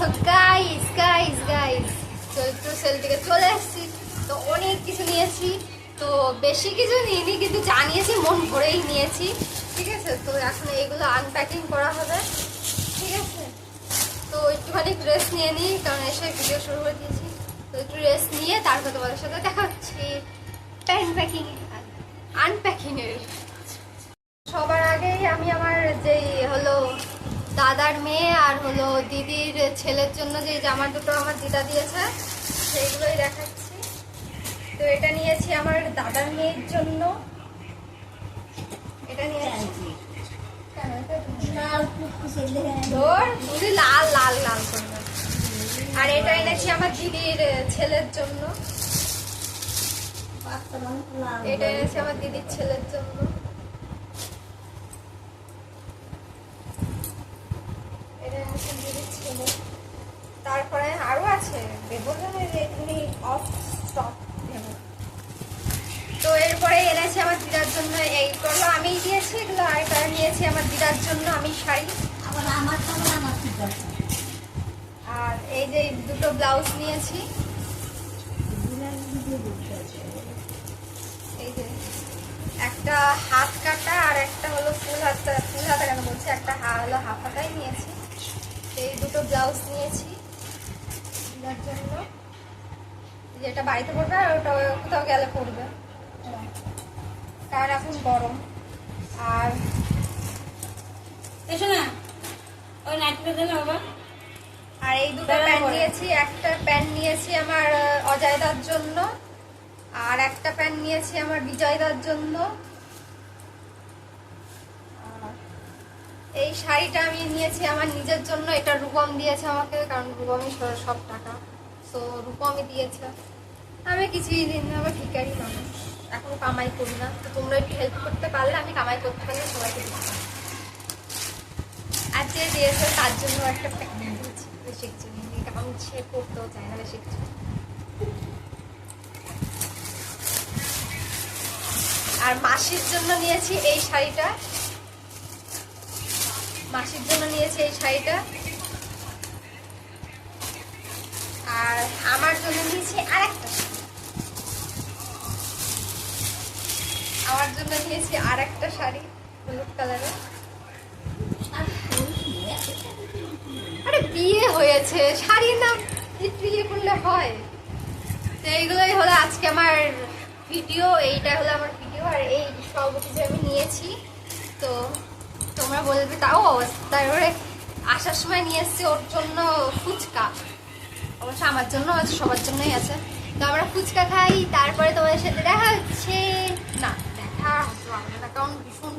So guys guys guys Chaitra sale থেকে চলে এসেছি। তো অনেক কিছু নিয়েছি। তো বেশি কিছু নিইনি, কিন্তু যা নিয়েছি মন ভরেই নিয়েছি। ঠিক আছে? তো এখন এইগুলো আনপ্যাকিং করা হবে। ঠিক আছে? তো একটুখানি রেস্ট নিয়ে নিই, কারণ এসে ভিডিও শুরু করে দিয়েছি। তো একটু রেস্ট নিয়ে তারপর তোমাদের সাথে দেখা হচ্ছে প্যান প্যাকিং আনপ্যাকিং এর সবার আগেই আমি আমার যেই হলো দাদার মেয়ে আর হলো দিদির ছেলের জন্য যে জামা দুটো আমার দিদা দিয়েছে, সেইগুলোই দেখাচ্ছি। তো এটা নিয়েছি আমার দাদার মেয়ের জন্য। এটা নিয়েছি। লাল লাল লাল আর এটা এনেছি আমার দিদির ছেলের জন্য। এটা এনেছি আমার দিদির ছেলের জন্য এটা এনেছি দিদির ছেলে তারপরে আরও আছে। অফ স্টক দেবো তো এরপরে এনেছি আমার দিদার জন্য এইগুলো আমি দিয়েছি এগুলো আর এটা নিয়েছি আমার দিদার জন্য আমি শাড়ি। আমার আমার দিদার আর এই যে দুটো ব্লাউজ নিয়েছি। এই যে একটা হাত কাটা আর একটা হলো ফুল হাতা ফুল হাতা কেন বলছি? একটা হলো হাফ হাতাই নিয়েছি। এই দুটো ব্লাউজ নিয়েছি। জন্য যেটা বাড়িতে পড়বে আর ওটা কোথাও গেলে পড়বে। কারণ এখন গরম? আর এসো না ওই নাইটটা দিলে বাবা। আর এই দুটো প্যান্ট নিয়েছি একটা প্যান্ট নিয়েছি আমার অজয়দার জন্য আর একটা প্যান্ট নিয়েছি আমার বিজয়দার জন্য। এই শাড়িটা আমি নিয়েছি আমার নিজের জন্য। এটা রূপম দিয়েছে আমাকে কারণ রূপমই স- সব টাকা। তো রূপমই দিয়েছে। আমি কিছুই দিন না আমার ভিকারি মানুষ। এখন কামাই করি না। তো তোমরা একটু হেল্প করতে পারলে আমি কামাই করতে পারলে সবাইকে দিতাম আর যে দিয়েছে তার জন্য একটা প্যান্ট দিয়েছি বেশি কিছু নিইনি, কারণ সে করতেও চায় না বেশি কিছু আর মাসির জন্য নিয়েছি এই শাড়িটা। মাসির জন্য নিয়েছি এই শাড়িটা। আর আমার জন্য নিয়েছি আরেকটা শাড়ি। আমার জন্য নিয়েছি আরেকটা শাড়ি হলুদ কালারের। আরে বিয়ে হয়েছে, শাড়ির নাম বিয়ে করলে হয়। তো এইগুলোই হলো আজকে আমার ভিডিও এইটা হলো আমার ভিডিও, আর এই সব কিছু আমি নিয়েছি। তো তোমরা বলবে তাও অবস্থা। তারপরে আসার সময় নিয়ে এসেছি, ওর জন্য ফুচকা। অবশ্য আমার জন্য আছে, সবার জন্যই আছে। তো আমরা ফুচকা খাই, তারপরে তোমাদের সাথে দেখা হচ্ছে। না, দেখা কারণ ভীষণ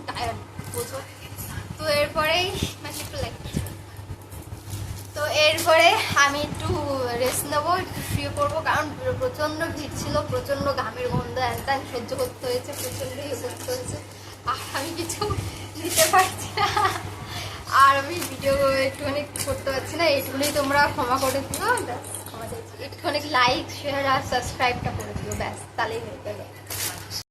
বোঝো তো এরপরেই মাসে একটু লাগছে তো এরপরে আমি একটু রেস্ট নেব, একটু শুয়ে পড়ব, কারণ প্রচণ্ড ভিড় ছিল, প্রচণ্ড ঘামের গন্ধ একটান সহ্য করতে হয়েছে, প্রচণ্ড ইয়ে করতে হয়েছে আর আমি কিছু নিতে পারছি না আর আমি ভিডিও একটুখানি করতে পারছি না, এইটুকুনি তোমরা ক্ষমা করে দিও ক্ষমা চাইছি। একটুখানি লাইক শেয়ার আর সাবস্ক্রাইবটা করে দিও, ব্যাস, তাহলেই হয়ে গেলো।